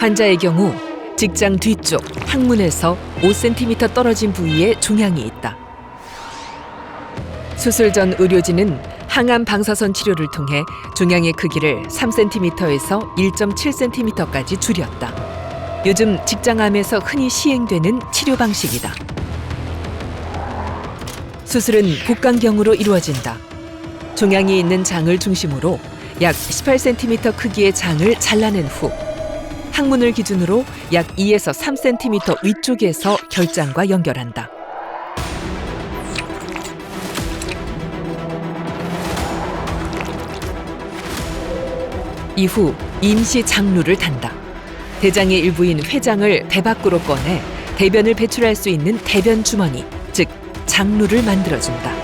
환자의 경우 직장 뒤쪽 항문에서 5cm 떨어진 부위에 종양이 있다. 수술 전 의료진은 항암 방사선 치료를 통해 종양의 크기를 3cm에서 1.7cm까지 줄였다. 요즘 직장암에서 흔히 시행되는 치료 방식이다. 수술은 복강경으로 이루어진다. 종양이 있는 장을 중심으로 약 18cm 크기의 장을 잘라낸 후 항문을 기준으로 약 2에서 3cm 위쪽에서 결장과 연결한다. 이후 임시 장루를 단다. 대장의 일부인 회장을 배 밖으로 꺼내 대변을 배출할 수 있는 대변 주머니, 즉 장루를 만들어준다.